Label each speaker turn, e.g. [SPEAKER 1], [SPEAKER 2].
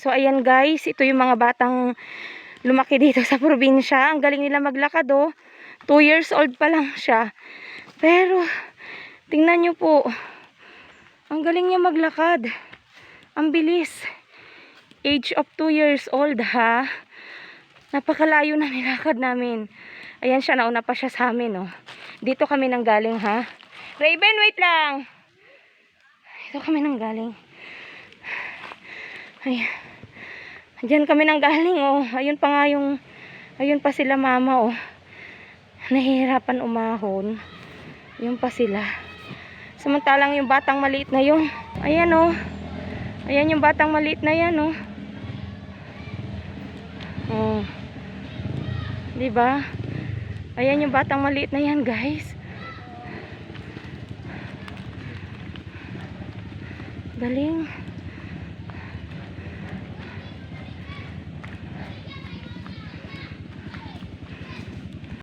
[SPEAKER 1] So, ayan guys, ito yung mga batang lumaki dito sa probinsya. Ang galing nila maglakad oh. 2 years old pa lang siya. Pero, tingnan nyo po. Ang galing niya maglakad. Ang bilis. Age of 2 years old ha. Napakalayo na nilakad namin. Ayan siya, nauna pa siya sa amin oh. Dito kami nang galing ha. Raven, wait lang. Dito kami nang galing. Ayan. Diyan kami nang galing oh. Ayun pa nga yung ayun pa sila mama oh. Nahihirapan umahon. Yun pa sila. Samantalang yung batang maliit na yun. Ayan oh. Ayan yung batang maliit na yan oh. Oh. 'Di ba? Ayan yung batang maliit na yan, guys. Galing.